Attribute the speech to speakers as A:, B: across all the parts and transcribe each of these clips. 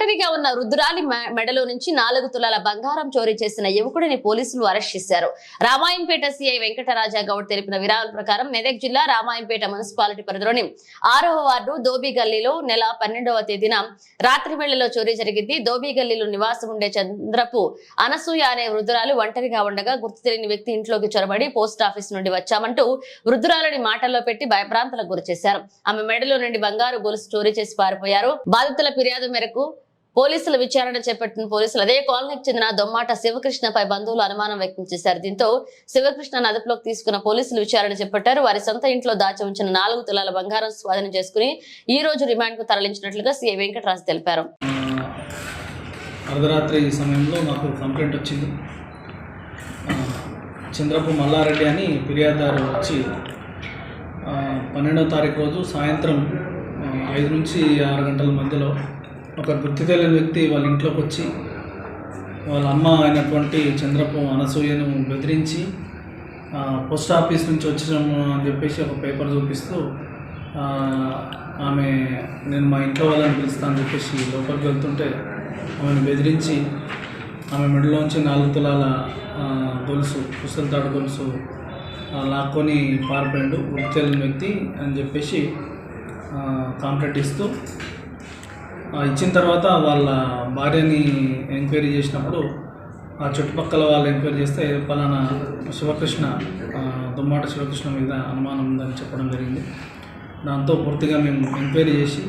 A: ఒంటరిగా ఉన్న రుద్రాలి మెడలో నుంచి నాలుగు తులాల బంగారం చోరీ చేసిన యువకుడిని పోలీసులు అరెస్ట్ చేశారు. రామాయంపేట సిఐ వెంకటరాజా గౌడ్ తెలిపిన వివరాల ప్రకారం మెదక్ జిల్లా రామాయంపేట మున్సిపాలిటీ పరిధిలోని ఆరవ వార్డు దోబి గల్లీలో నెల పన్నెండవ తేదీన రాత్రి వేళలో చోరీ జరిగింది. దోబి గల్లీలో నివాసం ఉండే చంద్రపు అనసూయ అనే వృద్ధురాలు ఒంటరిగా ఉండగా గుర్తు తెలియని వ్యక్తి ఇంట్లోకి చొరబడి పోస్ట్ ఆఫీస్ నుండి వచ్చామంటూ వృద్ధురాలని మాటల్లో పెట్టి భయభ్రాంతులకు గురి చేశారు. ఆమె మెడలో నుండి బంగారు గొలుసు చోరీ చేసి పారిపోయారు. బాధితుల ఫిర్యాదు మేరకు పోలీసుల విచారణ చేపట్టిన పోలీసులు అదే కాలనీకి చెందిన దొమ్మాట శివకృష్ణపై బంధువులు అనుమానం వ్యక్తం చేశారు. దీంతో శివకృష్ణ అదుపులోకి తీసుకున్న పోలీసులు విచారణ చేపట్టారు. వారి సొంత ఇంట్లో దాచి ఉంచిన నాలుగు తులాల బంగారం స్వాధీనం చేసుకుని ఈ రోజు రిమాండ్కు తరలించినట్లుగా సీఐ వెంకటరాజు తెలిపారు.
B: అర్ధరాత్రి సమయంలో మాకు కంప్లైంట్ వచ్చింది. చంద్రపు మల్లారెడ్డి అని ఫిర్యాదుదారు వచ్చి ఆ, పన్నెండవ తారీఖు రోజు సాయంత్రం ఐదు నుంచి ఆరు గంటల మధ్యలో ఒక గుర్తు తెలియని వ్యక్తి వాళ్ళ ఇంట్లోకి వచ్చి వాళ్ళ అమ్మ అయినటువంటి చంద్రపు అనసూయను బెదిరించి పోస్ట్ ఆఫీస్ నుంచి వచ్చినాము అని చెప్పేసి ఒక పేపర్ చూపిస్తూ ఆమె నేను మా ఇంట్లో వాళ్ళని పిలుస్తాను అని చెప్పేసి లోపలికి వెళ్తుంటే ఆమెను బెదిరించి ఆమె మెడలోంచి నాలుగు తులాల గొలుసు పుస్తల తాడు గొలుసు లాక్కొని పారిపోయాడు. వృత్తి తెలియని వ్యక్తి అని చెప్పేసి కాంప్లైంట్ ఇస్తూ ఇచ్చిన తర్వాత వాళ్ళ భార్యని ఎంక్వైరీ చేసినప్పుడు ఆ చుట్టుపక్కల వాళ్ళు ఎంక్వైరీ చేస్తే పలానా శివకృష్ణ దుమ్మాట శివకృష్ణ మీద అనుమానం ఉందని చెప్పడం జరిగింది. దాంతో పూర్తిగా మేము ఎంక్వైరీ చేసి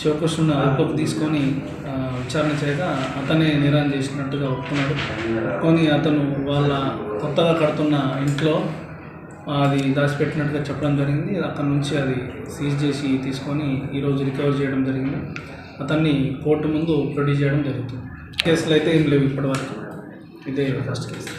B: శివకృష్ణుని అదుపులోకి తీసుకొని విచారణ చేయగా అతనే నిరాన్ చేసినట్టుగా ఒప్పుకున్నాడు. ఒప్పుకొని అతను వాళ్ళ కొత్తగా కడుతున్న ఇంట్లో అది దాచిపెట్టినట్టుగా చెప్పడం జరిగింది. అక్కడ నుంచి అది సీజ్ చేసి తీసుకొని ఈరోజు రికవర్ చేయడం జరిగింది. అతన్ని కోర్టు ముందు ప్రొడ్యూస్ చేయడం జరుగుతుంది. కేసులు అయితే ఏం లేవు ఇప్పటివరకు. ఇదే ఫస్ట్ కేసు